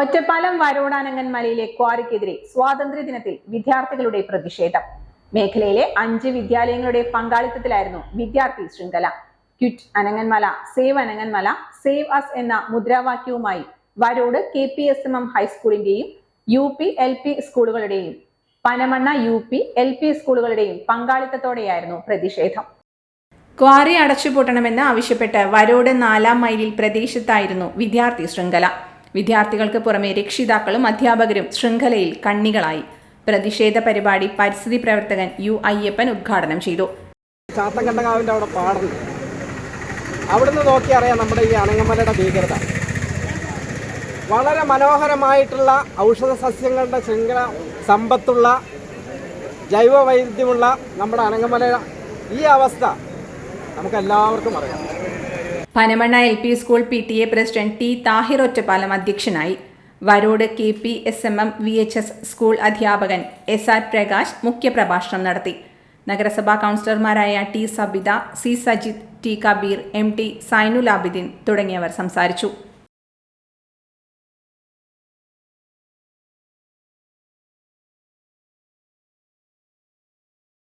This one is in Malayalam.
ഒറ്റപ്പാലം വരോടാനങ്ങൻമലയിലെ ക്വാറിക്കെതിരെ സ്വാതന്ത്ര്യ ദിനത്തിൽ വിദ്യാർത്ഥികളുടെ പ്രതിഷേധം. മേഖലയിലെ അഞ്ച് വിദ്യാലയങ്ങളുടെ പങ്കാളിത്തത്തിലായിരുന്നു വിദ്യാർത്ഥി ശൃംഖല. Quit Ananganmala save Ananganmala save us എന്ന മുദ്രാവാക്യവുമായി Varode K P S M M ഹൈസ്കൂളിന്റെയും U P L P സ്കൂളുകളുടെയും Panamanna U P L P സ്കൂളുകളുടെയും പങ്കാളിത്തത്തോടെയായിരുന്നു പ്രതിഷേധം. ക്വാറി അടച്ചുപൂട്ടണമെന്ന് ആവശ്യപ്പെട്ട് വരോട് നാലാം മൈലിൽ പ്രദേശത്തായിരുന്നു വിദ്യാർത്ഥി ശൃംഖല. വിദ്യാർത്ഥികൾക്ക് പുറമെ രക്ഷിതാക്കളും അധ്യാപകരും ശൃംഖലയിൽ കണ്ണികളായി. പ്രതിഷേധ പരിപാടി പരിസ്ഥിതി പ്രവർത്തകൻ യു അയ്യപ്പൻ ഉദ്ഘാടനം ചെയ്തു. അവിടെ പാടുന്നു അവിടുന്ന് നോക്കി അറിയാം നമ്മുടെ ഈ അണങ്ങമലയുടെ ഭീകരത. വളരെ മനോഹരമായിട്ടുള്ള ഔഷധ സസ്യങ്ങളുടെ ശൃംഖല സമ്പത്തുള്ള ജൈവ വൈവിധ്യമുള്ള നമ്മുടെ അനങ്ങമല ഈ അവസ്ഥ നമുക്കെല്ലാവർക്കും അറിയാം. Panamanna L P school P T A president T Thahir Ottapalam അധ്യക്ഷനായി. Varode K P S M M V H S school അധ്യാപകൻ എസ് ആർ പ്രകാശ് മുഖ്യപ്രഭാഷണം നടത്തി. നഗരസഭാ കൗൺസിലർമാരായ T Sabitha C Sajith T Kabeer M T Sainul Abidin തുടങ്ങിയവർ സംസാരിച്ചു.